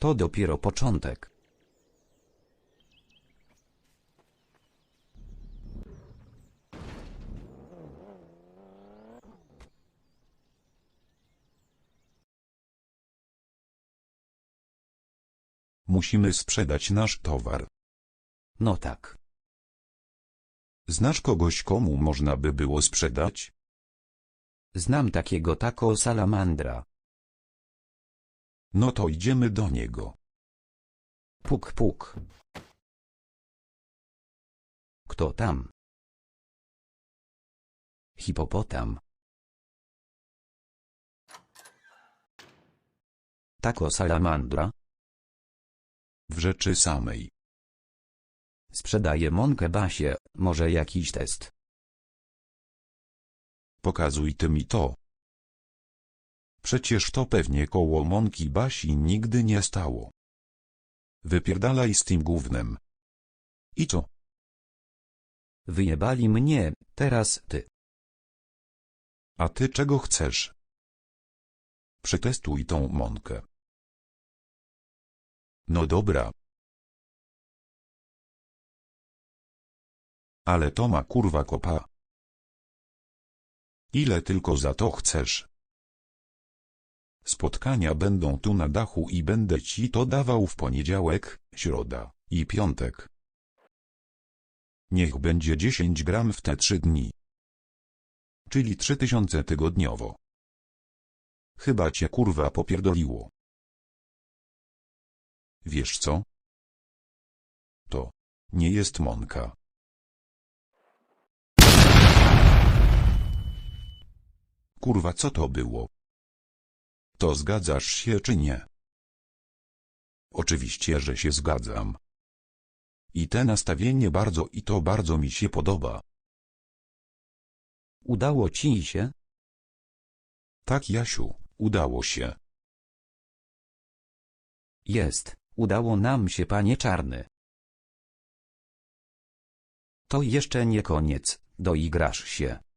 To dopiero początek. Musimy sprzedać nasz towar. No tak. Znasz kogoś, komu można by było sprzedać? Znam takiego tako salamandra. No to idziemy do niego. Puk puk. Kto tam? Hipopotam. Tako salamandra W rzeczy samej. sprzedaje mąkę basie, może jakiś test. Pokazuj ty mi to. Przecież to pewnie koło mąki Basi nigdy nie stało. Wypierdalaj z tym gównem. I co? Wyjebali mnie, teraz ty. A ty czego chcesz? Przetestuj tą mąkę. No dobra. Ale to ma kurwa kopa. Ile tylko za to chcesz? Spotkania będą tu na dachu i będę ci to dawał w poniedziałek, środa i piątek. Niech będzie 10 gram w te trzy dni. Czyli 3000 tygodniowo. Chyba cię kurwa popierdoliło. Wiesz co? To nie jest mąka. Kurwa co to było? To zgadzasz się czy nie? Oczywiście, że się zgadzam. I te nastawienie bardzo i to bardzo mi się podoba. Udało ci się? Tak Jasiu, udało się. Jest, udało nam się panie czarny. To jeszcze nie koniec, doigrasz się.